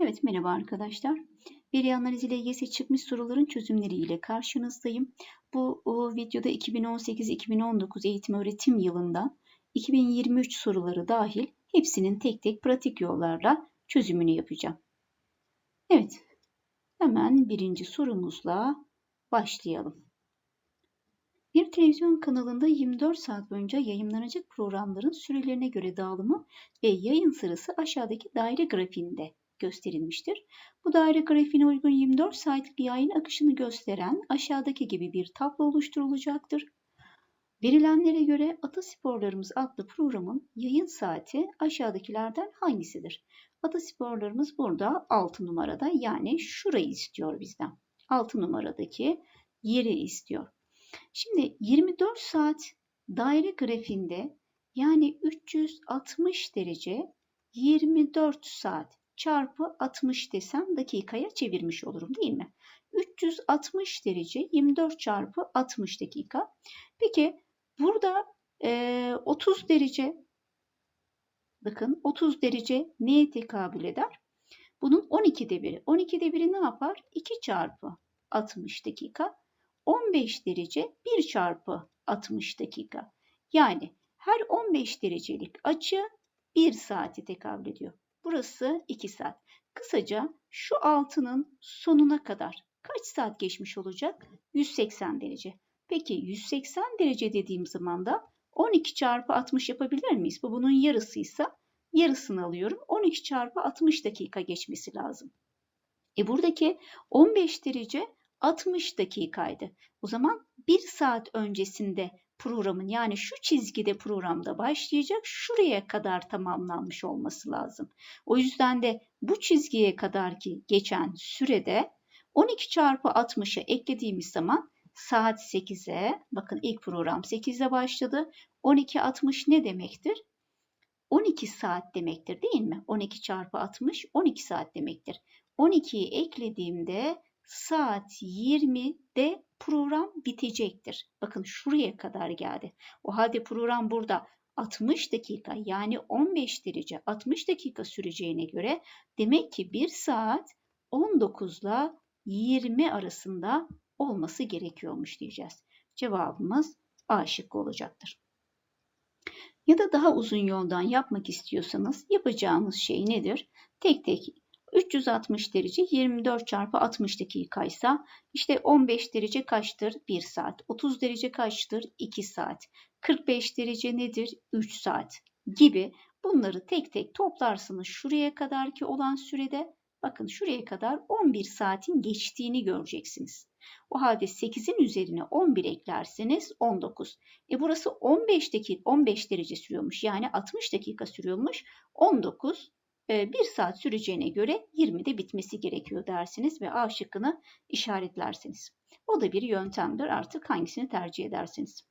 Evet merhaba arkadaşlar. Veri analizi ile ilgili çıkmış soruların çözümleri ile karşınızdayım. Bu videoda 2018-2019 eğitim öğretim yılında 2023 soruları dahil hepsinin tek tek pratik yollarla çözümünü yapacağım. Evet hemen birinci sorumuzla başlayalım. Bir televizyon kanalında 24 saat boyunca yayınlanacak programların sürelerine göre dağılımı ve yayın sırası aşağıdaki daire grafiğinde gösterilmiştir. Bu daire grafiğine uygun 24 saatlik yayın akışını gösteren aşağıdaki gibi bir tablo oluşturulacaktır. Verilenlere göre Atasporlarımız adlı programın yayın saati aşağıdakilerden hangisidir? Atasporlarımız burada 6 numarada yani şurayı istiyor bizden. 6 numaradaki yeri istiyor. Şimdi 24 saat daire grafiğinde yani 360 derece 24 saat çarpı 60 desem dakikaya çevirmiş olurum değil mi? 360 derece 24 çarpı 60 dakika. Peki burada e, 30 derece bakın 30 derece neye tekabül eder? Bunun 12'de biri. 12'de biri ne yapar? 2 çarpı 60 dakika. 15 derece 1 çarpı 60 dakika. Yani her 15 derecelik açı 1 saati tekabül ediyor. Burası 2 saat. Kısaca şu altının sonuna kadar kaç saat geçmiş olacak? 180 derece. Peki 180 derece dediğim zaman da 12 çarpı 60 yapabilir miyiz? Bu bunun yarısıysa yarısını alıyorum. 12 çarpı 60 dakika geçmesi lazım. E buradaki 15 derece 60 dakikaydı. O zaman 1 saat öncesinde programın yani şu çizgide programda başlayacak şuraya kadar tamamlanmış olması lazım. O yüzden de bu çizgiye kadar ki geçen sürede 12 çarpı 60'ı eklediğimiz zaman saat 8'e bakın ilk program 8'de başladı. 12 60 ne demektir? 12 saat demektir değil mi? 12 çarpı 60 12 saat demektir. 12'yi eklediğimde saat 20'de program bitecektir. Bakın şuraya kadar geldi. O halde program burada 60 dakika yani 15 derece 60 dakika süreceğine göre demek ki 1 saat 19 ile 20 arasında olması gerekiyormuş diyeceğiz. Cevabımız A şıkkı olacaktır. Ya da daha uzun yoldan yapmak istiyorsanız yapacağınız şey nedir? Tek tek 360 derece 24 çarpı 60 dakikaysa işte 15 derece kaçtır? 1 saat. 30 derece kaçtır? 2 saat. 45 derece nedir? 3 saat gibi bunları tek tek toplarsınız şuraya kadar ki olan sürede bakın şuraya kadar 11 saatin geçtiğini göreceksiniz. O halde 8'in üzerine 11 eklerseniz 19. E burası 15 dakika 15 derece sürüyormuş. Yani 60 dakika sürüyormuş. 19 1 saat süreceğine göre 20'de bitmesi gerekiyor dersiniz ve A şıkkını işaretlersiniz. O da bir yöntemdir. Artık hangisini tercih edersiniz.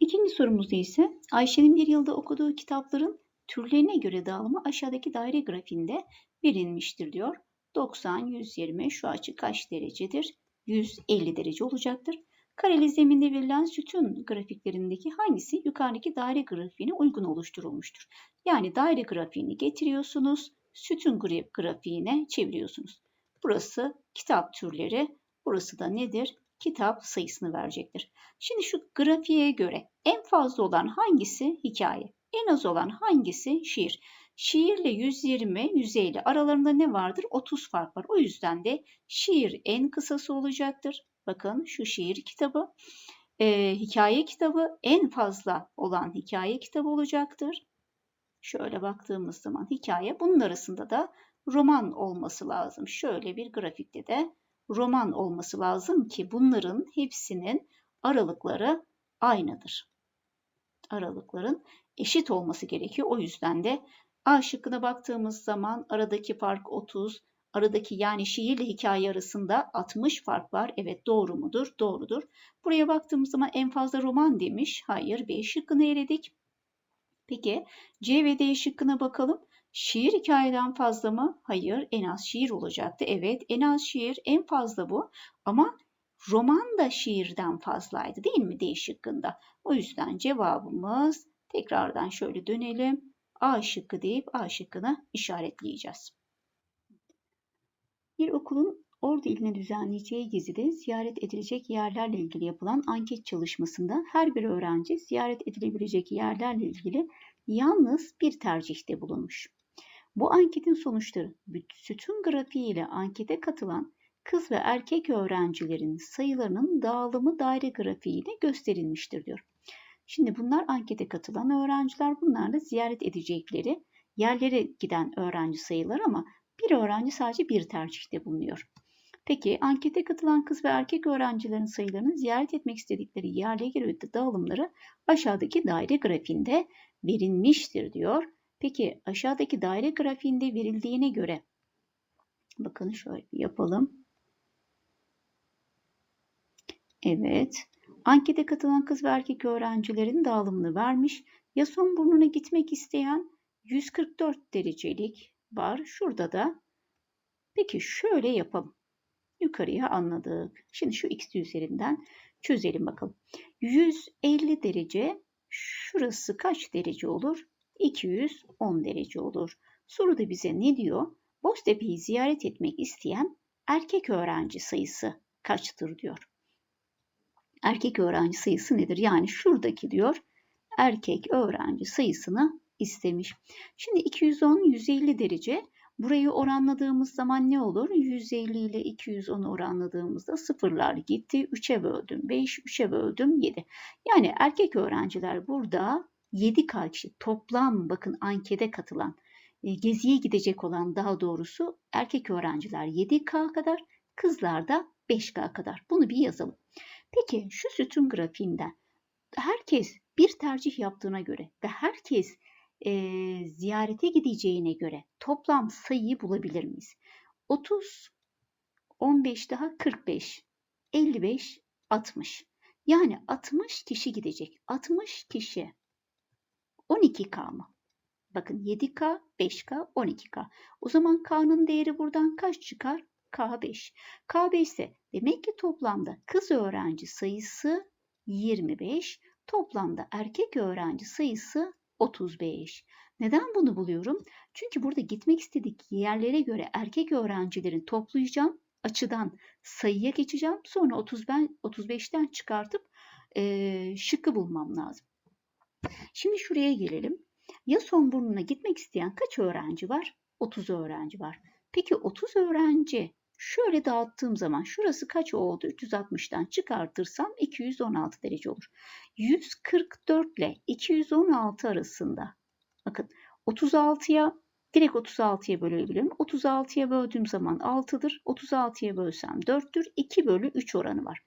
İkinci sorumuzda ise Ayşe'nin bir yılda okuduğu kitapların türlerine göre dağılımı aşağıdaki daire grafiğinde verilmiştir diyor. 90, 120 şu açı kaç derecedir? 150 derece olacaktır. Kareli zeminde verilen sütun grafiklerindeki hangisi yukarıdaki daire grafiğine uygun oluşturulmuştur? Yani daire grafiğini getiriyorsunuz, sütun grafiğine çeviriyorsunuz. Burası kitap türleri, burası da nedir? Kitap sayısını verecektir. Şimdi şu grafiğe göre en fazla olan hangisi hikaye? En az olan hangisi şiir? Şiirle 120, 150 aralarında ne vardır? 30 fark var. O yüzden de şiir en kısası olacaktır. Bakın şu şiir kitabı. E, hikaye kitabı en fazla olan hikaye kitabı olacaktır. Şöyle baktığımız zaman hikaye bunun arasında da roman olması lazım. Şöyle bir grafikte de roman olması lazım ki bunların hepsinin aralıkları aynıdır. Aralıkların eşit olması gerekiyor. O yüzden de A şıkkına baktığımız zaman aradaki fark 30, Aradaki yani şiirle hikaye arasında 60 fark var. Evet doğru mudur? Doğrudur. Buraya baktığımız zaman en fazla roman demiş. Hayır B şıkkını eledik. Peki C ve D şıkkına bakalım. Şiir hikayeden fazla mı? Hayır en az şiir olacaktı. Evet en az şiir en fazla bu. Ama roman da şiirden fazlaydı değil mi D şıkkında? O yüzden cevabımız tekrardan şöyle dönelim. A şıkkı deyip A şıkkını işaretleyeceğiz. Bir okulun Ordu iline düzenleyeceği gezide ziyaret edilecek yerlerle ilgili yapılan anket çalışmasında her bir öğrenci ziyaret edilebilecek yerlerle ilgili yalnız bir tercihte bulunmuş. Bu anketin sonuçları sütun grafiği ile ankete katılan kız ve erkek öğrencilerin sayılarının dağılımı daire grafiği ile gösterilmiştir diyor. Şimdi bunlar ankete katılan öğrenciler, bunlar da ziyaret edecekleri yerlere giden öğrenci sayıları ama bir öğrenci sadece bir tercihte bulunuyor. Peki ankete katılan kız ve erkek öğrencilerin sayılarının ziyaret etmek istedikleri yerle ilgili dağılımları aşağıdaki daire grafiğinde verilmiştir diyor. Peki aşağıdaki daire grafiğinde verildiğine göre bakın şöyle yapalım. Evet. Ankete katılan kız ve erkek öğrencilerin dağılımını vermiş. Yason burnuna gitmek isteyen 144 derecelik var. Şurada da. Peki şöyle yapalım. Yukarıya anladık. Şimdi şu x üzerinden çözelim bakalım. 150 derece şurası kaç derece olur? 210 derece olur. Soruda bize ne diyor? Boztepe'yi ziyaret etmek isteyen erkek öğrenci sayısı kaçtır diyor. Erkek öğrenci sayısı nedir? Yani şuradaki diyor erkek öğrenci sayısını istemiş. Şimdi 210 150 derece Burayı oranladığımız zaman ne olur? 150 ile 210'u oranladığımızda sıfırlar gitti. 3'e böldüm 5, 3'e böldüm 7. Yani erkek öğrenciler burada 7 kişi toplam bakın ankete katılan e, geziye gidecek olan daha doğrusu erkek öğrenciler 7K kadar, kızlar da 5K kadar. Bunu bir yazalım. Peki şu sütun grafiğinden herkes bir tercih yaptığına göre ve herkes e, ziyarete gideceğine göre toplam sayıyı bulabilir miyiz? 30, 15 daha 45, 55, 60. Yani 60 kişi gidecek. 60 kişi. 12K mı? Bakın 7K, 5K, 12K. O zaman K'nın değeri buradan kaç çıkar? K5. K5 ise demek ki toplamda kız öğrenci sayısı 25, toplamda erkek öğrenci sayısı 35. Neden bunu buluyorum? Çünkü burada gitmek istedik yerlere göre erkek öğrencilerin toplayacağım açıdan sayıya geçeceğim. Sonra 30 ben 35'ten çıkartıp e, şıkkı bulmam lazım. Şimdi şuraya gelelim. Ya son burnuna gitmek isteyen kaç öğrenci var? 30 öğrenci var. Peki 30 öğrenci şöyle dağıttığım zaman şurası kaç oldu? 360'tan çıkartırsam 216 derece olur. 144 ile 216 arasında bakın 36'ya direkt 36'ya bölebilirim. 36'ya böldüğüm zaman 6'dır. 36'ya bölsem 4'tür. 2 bölü 3 oranı var.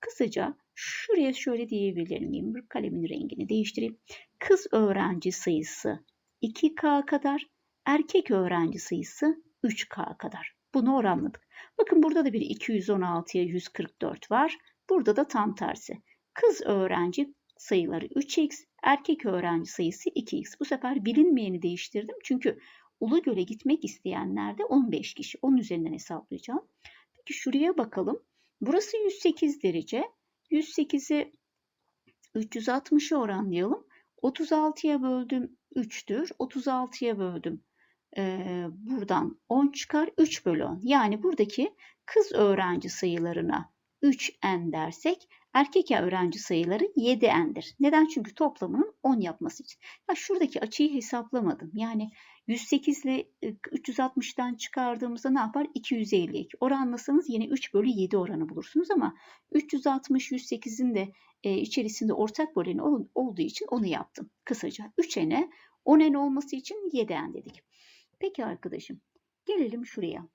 Kısaca şuraya şöyle diyebilir miyim? Kalemin rengini değiştireyim. Kız öğrenci sayısı 2K kadar, erkek öğrenci sayısı 3K kadar. Bunu oranladık. Bakın burada da bir 216'ya 144 var. Burada da tam tersi. Kız öğrenci sayıları 3x, erkek öğrenci sayısı 2x. Bu sefer bilinmeyeni değiştirdim. Çünkü Ulugöl'e gitmek isteyenler de 15 kişi. Onun üzerinden hesaplayacağım. Peki şuraya bakalım. Burası 108 derece. 108'i 360'a oranlayalım. 36'ya böldüm 3'tür. 36'ya böldüm e, buradan 10 çıkar 3 bölü 10. Yani buradaki kız öğrenci sayılarına 3n dersek erkek öğrenci sayıları 7n'dir. Neden? Çünkü toplamının 10 yapması için. Ya şuradaki açıyı hesaplamadım. Yani 108 ile 360'dan çıkardığımızda ne yapar? 252. Oranlasanız yine 3 bölü 7 oranı bulursunuz ama 360 108'in de e, içerisinde ortak böleni olduğu için onu yaptım. Kısaca 3n'e 10n olması için 7n dedik. Peki arkadaşım gelelim şuraya.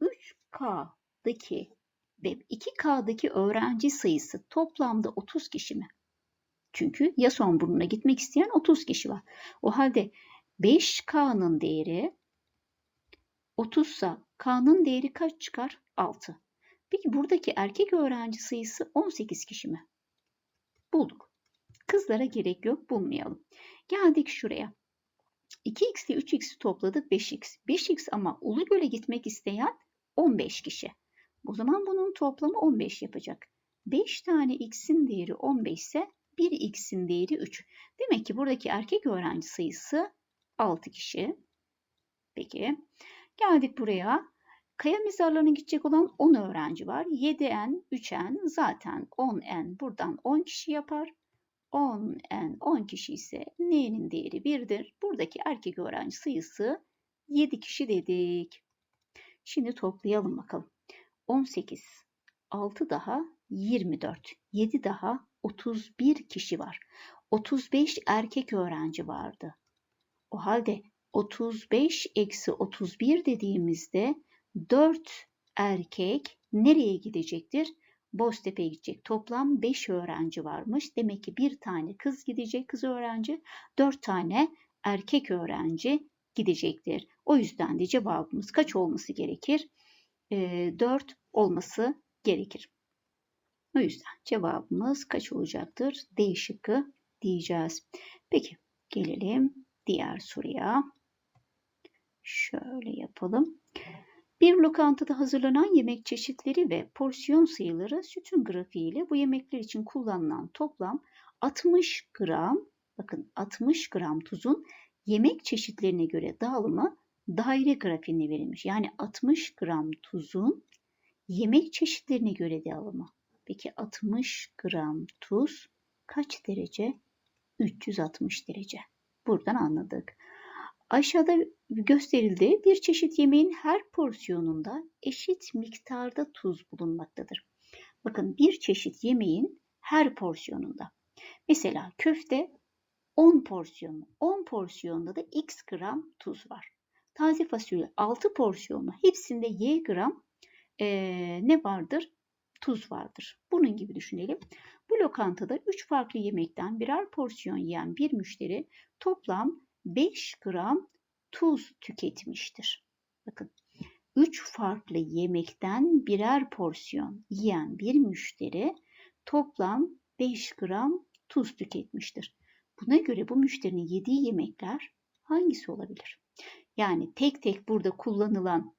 3K'daki ve 2K'daki öğrenci sayısı toplamda 30 kişi mi? Çünkü ya son burnuna gitmek isteyen 30 kişi var. O halde 5K'nın değeri 30 ise K'nın değeri kaç çıkar? 6. Peki buradaki erkek öğrenci sayısı 18 kişi mi? Bulduk. Kızlara gerek yok bulmayalım. Geldik şuraya. 2x ile 3x'i topladık 5x. 5x ama Ulugöl'e gitmek isteyen 15 kişi. O zaman bunun toplamı 15 yapacak. 5 tane x'in değeri 15 ise 1 x'in değeri 3. Demek ki buradaki erkek öğrenci sayısı 6 kişi. Peki. Geldik buraya. Kaya mezarlarına gidecek olan 10 öğrenci var. 7N, 3N zaten 10N buradan 10 kişi yapar. 10N 10 kişi ise N'nin değeri 1'dir. Buradaki erkek öğrenci sayısı 7 kişi dedik. Şimdi toplayalım bakalım. 18, 6 daha 24, 7 daha 31 kişi var. 35 erkek öğrenci vardı. O halde 35 eksi 31 dediğimizde 4 erkek nereye gidecektir? Boztepe'ye gidecek. Toplam 5 öğrenci varmış. Demek ki bir tane kız gidecek, kız öğrenci. 4 tane erkek öğrenci gidecektir. O yüzden de cevabımız kaç olması gerekir? E, 4 olması gerekir. O yüzden cevabımız kaç olacaktır? D şıkkı diyeceğiz. Peki gelelim diğer soruya. Şöyle yapalım. Bir lokantada hazırlanan yemek çeşitleri ve porsiyon sayıları sütun grafiği ile bu yemekler için kullanılan toplam 60 gram, bakın 60 gram tuzun yemek çeşitlerine göre dağılımı daire grafiğine verilmiş. Yani 60 gram tuzun yemek çeşitlerine göre dağılımı. Peki 60 gram tuz kaç derece? 360 derece. Buradan anladık. Aşağıda gösterildi bir çeşit yemeğin her porsiyonunda eşit miktarda tuz bulunmaktadır. Bakın bir çeşit yemeğin her porsiyonunda. Mesela köfte 10 porsiyonu. 10 porsiyonda da x gram tuz var. Taze fasulye 6 porsiyonu. Hepsinde y gram ee, ne vardır? Tuz vardır. Bunun gibi düşünelim. Bu lokantada 3 farklı yemekten birer porsiyon yiyen bir müşteri toplam 5 gram tuz tüketmiştir. Bakın 3 farklı yemekten birer porsiyon yiyen bir müşteri toplam 5 gram tuz tüketmiştir. Buna göre bu müşterinin yediği yemekler hangisi olabilir? Yani tek tek burada kullanılan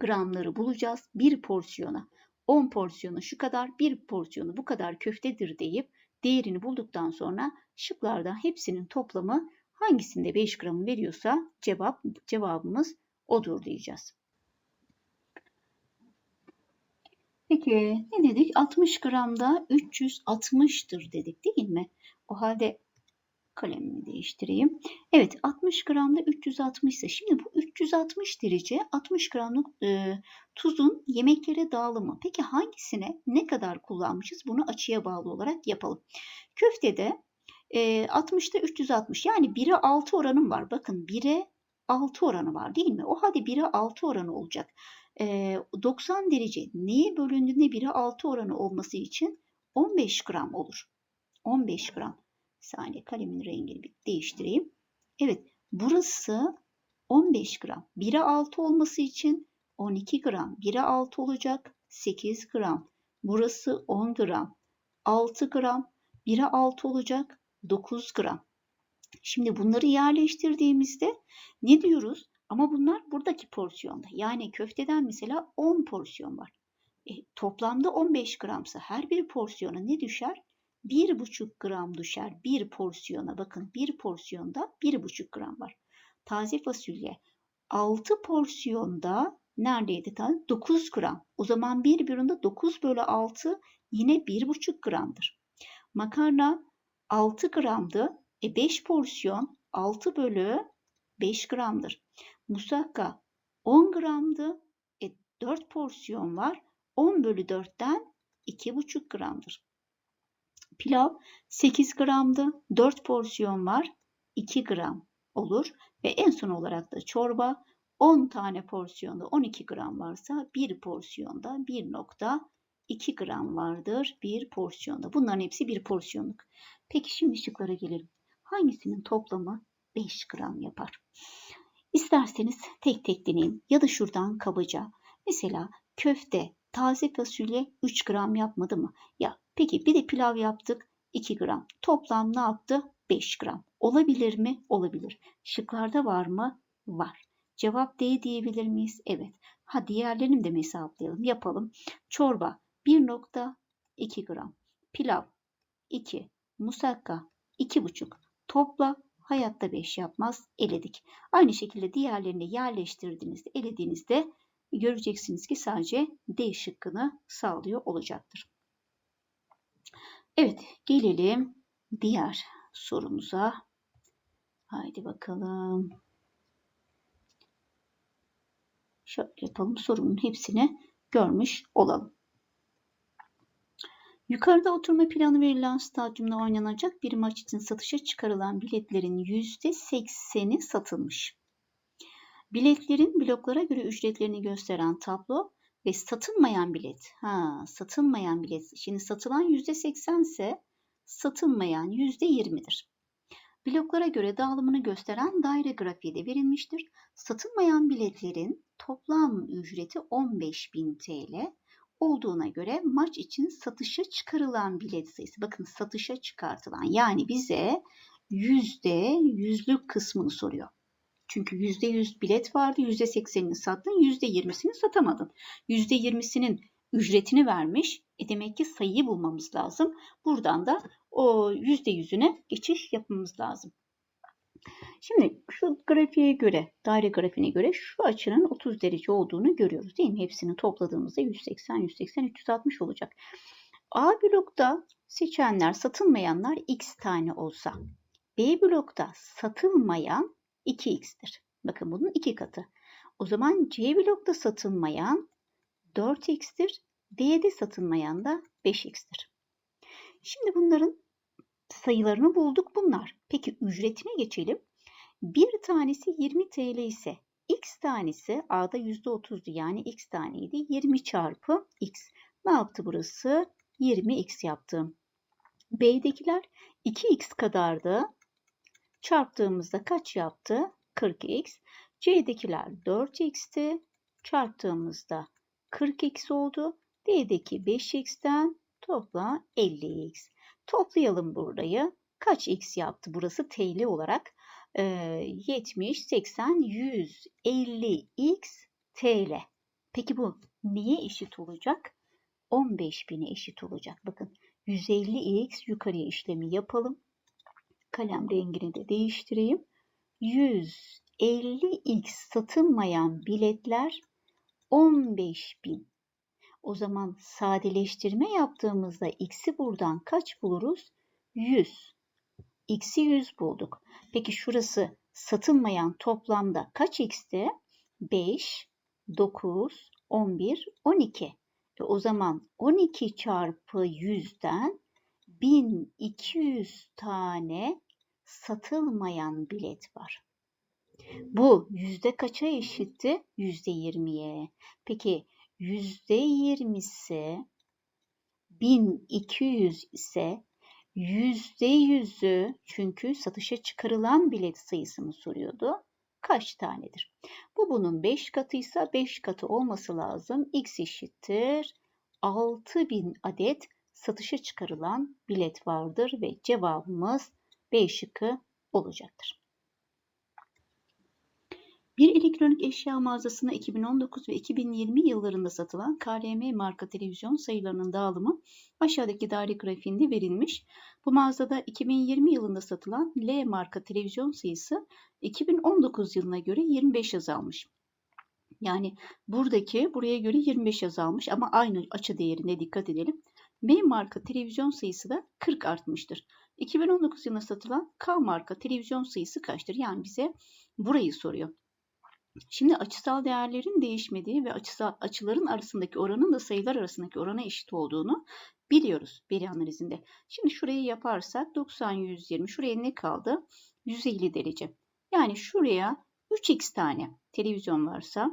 gramları bulacağız. Bir porsiyona 10 porsiyonu şu kadar, bir porsiyonu bu kadar köftedir deyip değerini bulduktan sonra şıklardan hepsinin toplamı hangisinde 5 gram veriyorsa cevap cevabımız odur diyeceğiz. Peki ne dedik? 60 gramda 360'tır dedik değil mi? O halde kalemimi değiştireyim. Evet 60 gramda 360 ise şimdi bu 360 derece 60 gramlık e, tuzun yemeklere dağılımı. Peki hangisine ne kadar kullanmışız? Bunu açıya bağlı olarak yapalım. Köftede e, 60'ta 360 yani 1'e 6 oranım var. Bakın 1'e 6 oranı var değil mi? O halde 1'e 6 oranı olacak. E, 90 derece neye bölündüğünde 1'e 6 oranı olması için 15 gram olur. 15 gram. Bir saniye kalemin rengini bir değiştireyim. Evet burası 15 gram. 1'e 6 olması için 12 gram. 1'e 6 olacak 8 gram. Burası 10 gram. 6 gram. 1'e 6 olacak 9 gram. Şimdi bunları yerleştirdiğimizde ne diyoruz? Ama bunlar buradaki porsiyonda. Yani köfteden mesela 10 porsiyon var. E, toplamda 15 gramsa her bir porsiyona ne düşer? 1,5 gram düşer bir porsiyona. Bakın bir porsiyonda 1,5 gram var. Taze fasulye 6 porsiyonda neredeydi? 9 gram. O zaman bir birinde 9 bölü 6 yine 1,5 gramdır. Makarna 6 gramdı. E 5 porsiyon 6 bölü 5 gramdır. Musakka 10 gramdı. E 4 porsiyon var. 10 bölü 4'ten 2,5 gramdır. Pilav 8 gramdı. 4 porsiyon var. 2 gram olur. Ve en son olarak da çorba 10 tane porsiyonda 12 gram varsa bir porsiyonda 1.2 gram vardır bir porsiyonda. Bunların hepsi bir porsiyonluk. Peki şimdi şıklara gelelim. Hangisinin toplamı 5 gram yapar? İsterseniz tek tek deneyin ya da şuradan kabaca. Mesela köfte, taze fasulye 3 gram yapmadı mı? Ya peki bir de pilav yaptık 2 gram. Toplam ne yaptı? 5 gram. Olabilir mi? Olabilir. Şıklarda var mı? Var. Cevap D diyebilir miyiz? Evet. Ha diğerlerini de mi hesaplayalım? Yapalım. Çorba 1.2 gram. Pilav 2. Musakka 2,5. Topla hayatta 5 yapmaz. Eledik. Aynı şekilde diğerlerini yerleştirdiğinizde, elediğinizde göreceksiniz ki sadece D şıkkını sağlıyor olacaktır. Evet gelelim diğer sorumuza. Haydi bakalım. Şöyle yapalım sorunun hepsini görmüş olalım. Yukarıda oturma planı verilen stadyumda oynanacak bir maç için satışa çıkarılan biletlerin %80'i satılmış. Biletlerin bloklara göre ücretlerini gösteren tablo ve satılmayan bilet. Ha, satılmayan bilet. Şimdi satılan %80 ise satılmayan %20'dir. Bloklara göre dağılımını gösteren daire grafiği de verilmiştir. Satılmayan biletlerin toplam ücreti 15.000 TL olduğuna göre maç için satışa çıkarılan bilet sayısı. Bakın satışa çıkartılan yani bize yüzde yüzlük kısmını soruyor. Çünkü yüzde yüz bilet vardı. Yüzde seksenini sattın. Yüzde yirmisini satamadın. Yüzde yirmisinin ücretini vermiş. E demek ki sayıyı bulmamız lazım. Buradan da o yüzde yüzüne geçiş yapmamız lazım. Şimdi şu grafiğe göre, daire grafiğine göre şu açının 30 derece olduğunu görüyoruz değil mi? Hepsini topladığımızda 180, 180, 360 olacak. A blokta seçenler, satılmayanlar x tane olsa, B blokta satılmayan 2x'tir. Bakın bunun iki katı. O zaman C blokta satılmayan 4x'tir. D'de satılmayan da 5x'tir. Şimdi bunların sayılarını bulduk bunlar. Peki ücretine geçelim. Bir tanesi 20 TL ise x tanesi A'da %30'du yani x taneydi. 20 çarpı x. Ne yaptı burası? 20x yaptı. B'dekiler 2x kadardı. Çarptığımızda kaç yaptı? 40x. C'dekiler 4x'ti. Çarptığımızda 40x oldu. D'deki 5x'ten topla 50x. Toplayalım burayı. Kaç x yaptı burası TL olarak? Ee, 70, 80, 150 x TL. Peki bu neye eşit olacak? 15.000'e eşit olacak. Bakın 150x yukarıya işlemi yapalım. Kalem rengini de değiştireyim. 150x satılmayan biletler 15.000. O zaman sadeleştirme yaptığımızda x'i buradan kaç buluruz? 100. x'i 100 bulduk. Peki şurası satılmayan toplamda kaç x'ti? 5, 9, 11, 12. E o zaman 12 çarpı 100'den 1200 tane satılmayan bilet var. Bu yüzde kaça eşitti? Yüzde yirmiye. Peki yüzde yirmisi 1200 ise yüzde yüzü çünkü satışa çıkarılan bilet sayısını soruyordu. Kaç tanedir? Bu bunun 5 katıysa 5 katı olması lazım. X eşittir 6000 adet satışa çıkarılan bilet vardır ve cevabımız B şıkkı olacaktır. Bir elektronik eşya mağazasında 2019 ve 2020 yıllarında satılan KRM marka televizyon sayılarının dağılımı aşağıdaki daire grafiğinde verilmiş. Bu mağazada 2020 yılında satılan L marka televizyon sayısı 2019 yılına göre 25 azalmış. Yani buradaki buraya göre 25 azalmış ama aynı açı değerine dikkat edelim. B marka televizyon sayısı da 40 artmıştır. 2019 yılında satılan K marka televizyon sayısı kaçtır? Yani bize burayı soruyor. Şimdi açısal değerlerin değişmediği ve açısal, açıların arasındaki oranın da sayılar arasındaki orana eşit olduğunu biliyoruz veri analizinde. Şimdi şurayı yaparsak 90, 120 şuraya ne kaldı? 150 derece. Yani şuraya 3x tane televizyon varsa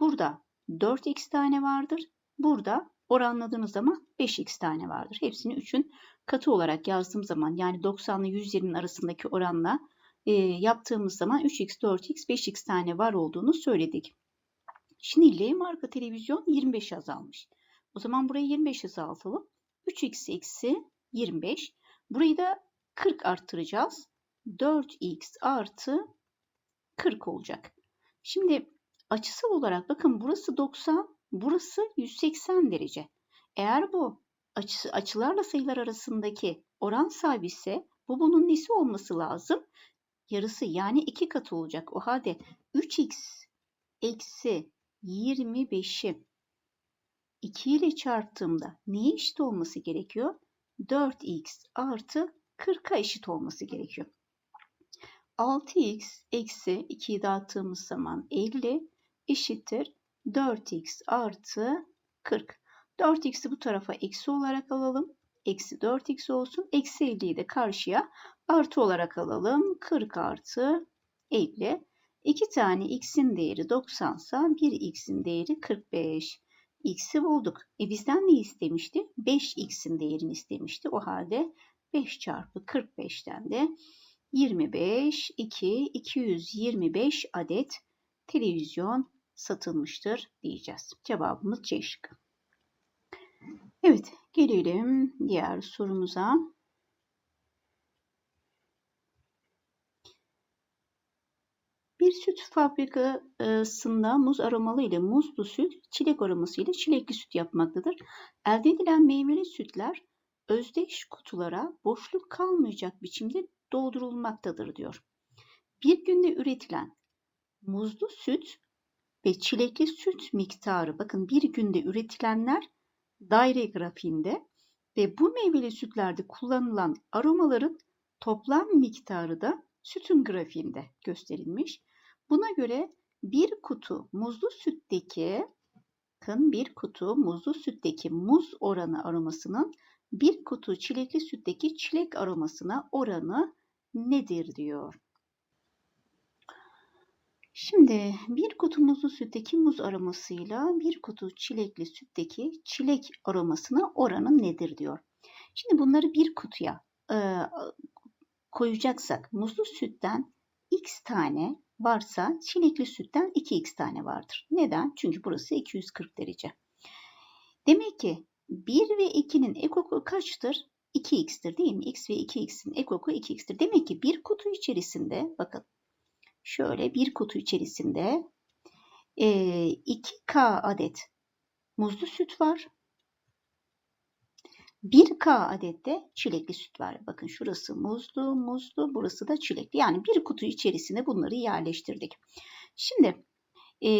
burada 4x tane vardır. Burada oranladığınız zaman 5x tane vardır. Hepsini 3'ün katı olarak yazdığım zaman yani 90 ile 120'nin arasındaki oranla e, yaptığımız zaman 3x, 4x, 5x tane var olduğunu söyledik. Şimdi L marka televizyon 25 azalmış. O zaman burayı 25 azaltalım. 3x eksi 25. Burayı da 40 arttıracağız. 4x artı 40 olacak. Şimdi açısal olarak bakın burası 90, burası 180 derece. Eğer bu açı, açılarla sayılar arasındaki oran sabitse bu bunun nesi olması lazım? Yarısı yani iki katı olacak. O halde 3x eksi 25'i 2 ile çarptığımda neye eşit olması gerekiyor? 4x artı 40'a eşit olması gerekiyor. 6x eksi 2'yi dağıttığımız zaman 50 eşittir 4x artı 40. 4x'i bu tarafa eksi olarak alalım. Eksi 4x olsun. Eksi 50'yi de karşıya artı olarak alalım. 40 artı 50. 2 tane x'in değeri 90 sa bir x'in değeri 45. X'i bulduk. E bizden ne istemişti? 5x'in değerini istemişti. O halde 5 çarpı 45'ten de 25, 2, 225 adet televizyon satılmıştır diyeceğiz. Cevabımız C şıkkı. Evet, gelelim diğer sorumuza. Bir süt fabrikasında muz aromalı ile muzlu süt, çilek aroması ile çilekli süt yapmaktadır. Elde edilen meyveli sütler özdeş kutulara boşluk kalmayacak biçimde doldurulmaktadır diyor. Bir günde üretilen muzlu süt ve çilekli süt miktarı bakın bir günde üretilenler daire grafiğinde ve bu meyveli sütlerde kullanılan aromaların toplam miktarı da sütün grafiğinde gösterilmiş. Buna göre bir kutu muzlu sütteki bakın bir kutu muzlu sütteki muz oranı aromasının bir kutu çilekli sütteki çilek aromasına oranı nedir diyor. Şimdi bir kutu muzlu sütteki muz aromasıyla bir kutu çilekli sütteki çilek aromasına oranı nedir diyor. Şimdi bunları bir kutuya e, koyacaksak muzlu sütten x tane varsa çilekli sütten 2x tane vardır. Neden? Çünkü burası 240 derece. Demek ki 1 ve 2'nin ekoku kaçtır? 2x'tir değil mi? x ve 2x'in ekoku 2x'tir. Demek ki bir kutu içerisinde bakın şöyle bir kutu içerisinde e, 2k adet muzlu süt var. 1K adette çilekli süt var. Bakın şurası muzlu, muzlu, burası da çilekli. Yani bir kutu içerisine bunları yerleştirdik. Şimdi e,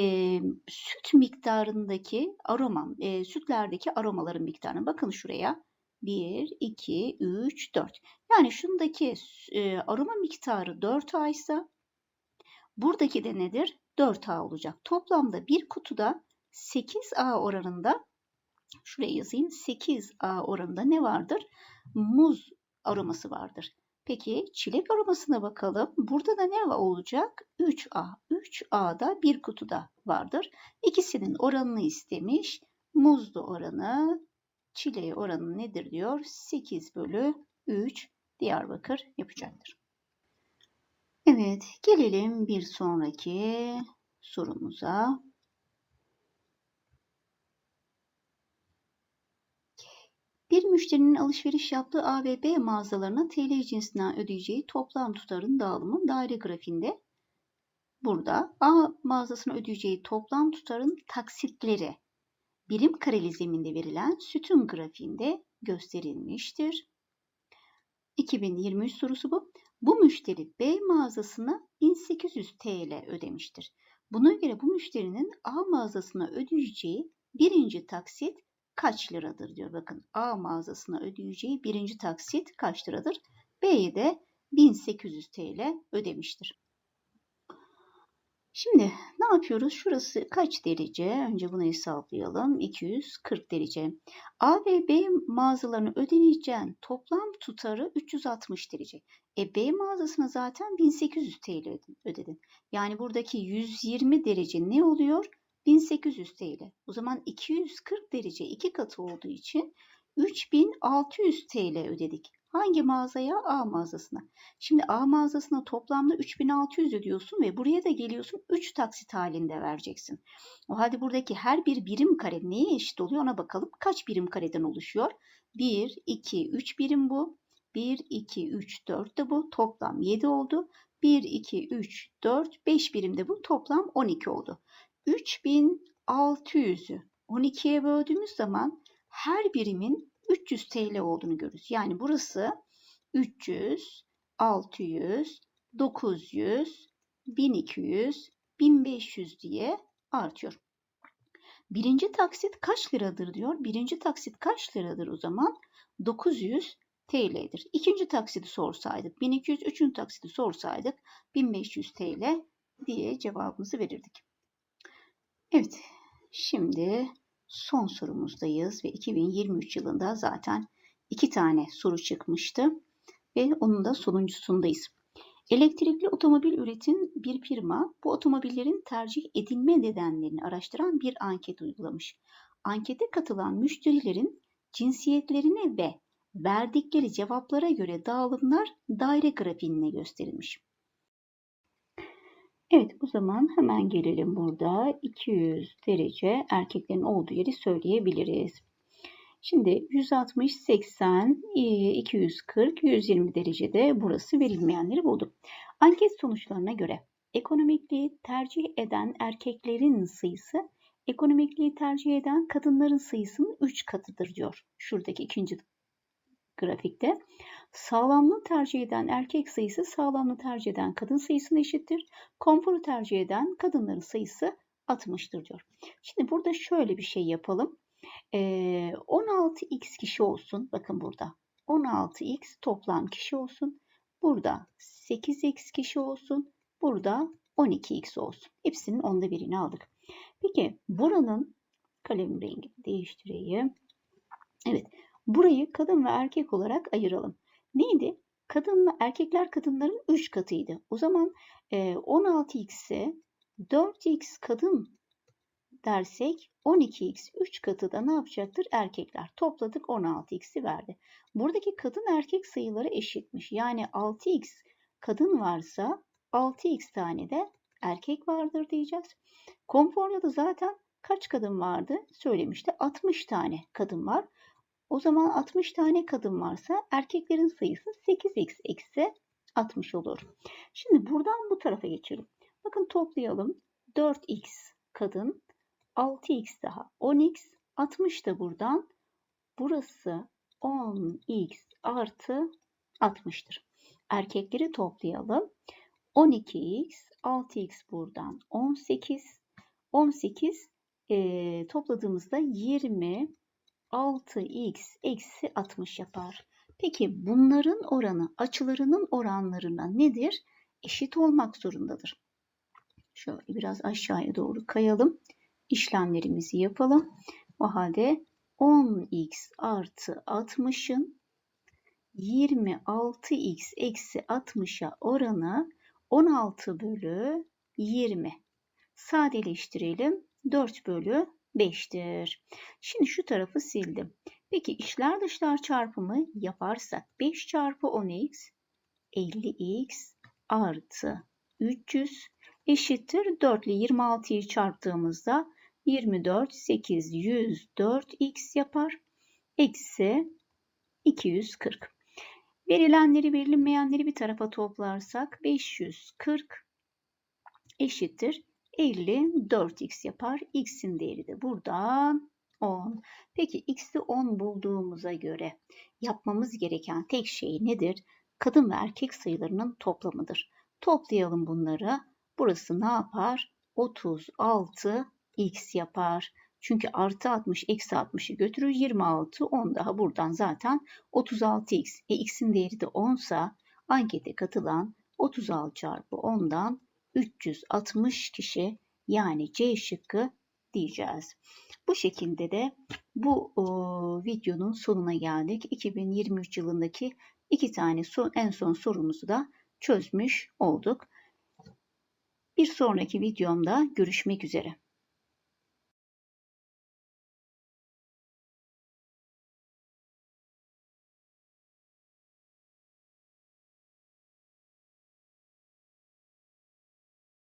süt miktarındaki aroma, e, sütlerdeki aromaların miktarını bakın şuraya. 1, 2, 3, 4. Yani şundaki e, aroma miktarı 4A ise buradaki de nedir? 4A olacak. Toplamda bir kutuda 8A oranında şuraya yazayım 8A oranında ne vardır? Muz aroması vardır. Peki çilek aromasına bakalım. Burada da ne olacak? 3A. 3A'da bir kutuda vardır. İkisinin oranını istemiş. Muzlu oranı, çileği oranı nedir diyor? 8 bölü 3 Diyarbakır yapacaktır. Evet, gelelim bir sonraki sorumuza. Bir müşterinin alışveriş yaptığı A ve B mağazalarına TL cinsinden ödeyeceği toplam tutarın dağılımı daire grafiğinde burada A mağazasına ödeyeceği toplam tutarın taksitleri birim kareli zeminde verilen sütun grafiğinde gösterilmiştir. 2023 sorusu bu. Bu müşteri B mağazasına 1800 TL ödemiştir. Buna göre bu müşterinin A mağazasına ödeyeceği birinci taksit kaç liradır diyor. Bakın A mağazasına ödeyeceği birinci taksit kaç liradır? B'ye de 1800 TL ödemiştir. Şimdi ne yapıyoruz? Şurası kaç derece? Önce bunu hesaplayalım. 240 derece. A ve B mağazalarını ödeneceğin toplam tutarı 360 derece. E B mağazasına zaten 1800 TL ödedin. Yani buradaki 120 derece ne oluyor? 1800 TL. O zaman 240 derece iki katı olduğu için 3600 TL ödedik. Hangi mağazaya? A mağazasına. Şimdi A mağazasına toplamda 3600 ödüyorsun ve buraya da geliyorsun 3 taksit halinde vereceksin. O halde buradaki her bir birim kare neye eşit oluyor ona bakalım. Kaç birim kareden oluşuyor? 1, 2, 3 birim bu. 1, 2, 3, 4 de bu. Toplam 7 oldu. 1, 2, 3, 4, 5 birim de bu. Toplam 12 oldu. 3600'ü 12'ye böldüğümüz zaman her birimin 300 TL olduğunu görürüz. Yani burası 300, 600, 900, 1200, 1500 diye artıyor. Birinci taksit kaç liradır diyor. Birinci taksit kaç liradır o zaman? 900 TL'dir. İkinci taksiti sorsaydık 1200, üçüncü taksiti sorsaydık 1500 TL diye cevabımızı verirdik. Evet, şimdi son sorumuzdayız ve 2023 yılında zaten iki tane soru çıkmıştı ve onun da sonuncusundayız. Elektrikli otomobil üreten bir firma bu otomobillerin tercih edilme nedenlerini araştıran bir anket uygulamış. Ankete katılan müşterilerin cinsiyetlerine ve verdikleri cevaplara göre dağılımlar daire grafiğine gösterilmiş. Evet o zaman hemen gelelim burada 200 derece erkeklerin olduğu yeri söyleyebiliriz. Şimdi 160, 80, 240, 120 derecede burası verilmeyenleri buldum. Anket sonuçlarına göre ekonomikliği tercih eden erkeklerin sayısı ekonomikliği tercih eden kadınların sayısının 3 katıdır diyor. Şuradaki ikinci grafikte. Sağlamlığı tercih eden erkek sayısı sağlamlığı tercih eden kadın sayısına eşittir. Konforu tercih eden kadınların sayısı 60'tır diyor. Şimdi burada şöyle bir şey yapalım. Ee, 16x kişi olsun. Bakın burada. 16x toplam kişi olsun. Burada 8x kişi olsun. Burada 12x olsun. Hepsinin onda birini aldık. Peki buranın kalem rengi değiştireyim. Evet. Burayı kadın ve erkek olarak ayıralım. Neydi? Kadınla erkekler kadınların 3 katıydı. O zaman e, 16x'e 4x kadın dersek 12x 3 katı da ne yapacaktır? Erkekler. Topladık 16x'i verdi. Buradaki kadın erkek sayıları eşitmiş. Yani 6x kadın varsa 6x tane de erkek vardır diyeceğiz. Konforda da zaten kaç kadın vardı? Söylemişti. 60 tane kadın var. O zaman 60 tane kadın varsa erkeklerin sayısı 8x eksi 60 olur. Şimdi buradan bu tarafa geçelim. Bakın toplayalım. 4x kadın, 6x daha 10x, 60 da buradan. Burası 10x artı 60'tır. Erkekleri toplayalım. 12x, 6x buradan 18. 18 e, topladığımızda 20 6x eksi 60 yapar. Peki bunların oranı açılarının oranlarına nedir? Eşit olmak zorundadır. Şöyle biraz aşağıya doğru kayalım. İşlemlerimizi yapalım. O halde 10x artı 60'ın 26x eksi 60'a oranı 16 bölü 20. Sadeleştirelim. 4 bölü 5'tir. Şimdi şu tarafı sildim. Peki içler dışlar çarpımı yaparsak 5 çarpı 10x 50x artı 300 eşittir 4 ile 26'yı çarptığımızda 24 8 104x yapar. Eksi 240. Verilenleri verilmeyenleri bir tarafa toplarsak 540 eşittir 54x yapar. X'in değeri de burada 10. Peki x'i 10 bulduğumuza göre yapmamız gereken tek şey nedir? Kadın ve erkek sayılarının toplamıdır. Toplayalım bunları. Burası ne yapar? 36 x yapar. Çünkü artı 60 eksi 60'ı götürür 26 10 daha buradan zaten 36x. E x'in değeri de 10 sa ankete katılan 36 çarpı 10'dan 360 kişi yani C şıkkı diyeceğiz. Bu şekilde de bu o, videonun sonuna geldik. 2023 yılındaki iki tane son, en son sorumuzu da çözmüş olduk. Bir sonraki videomda görüşmek üzere.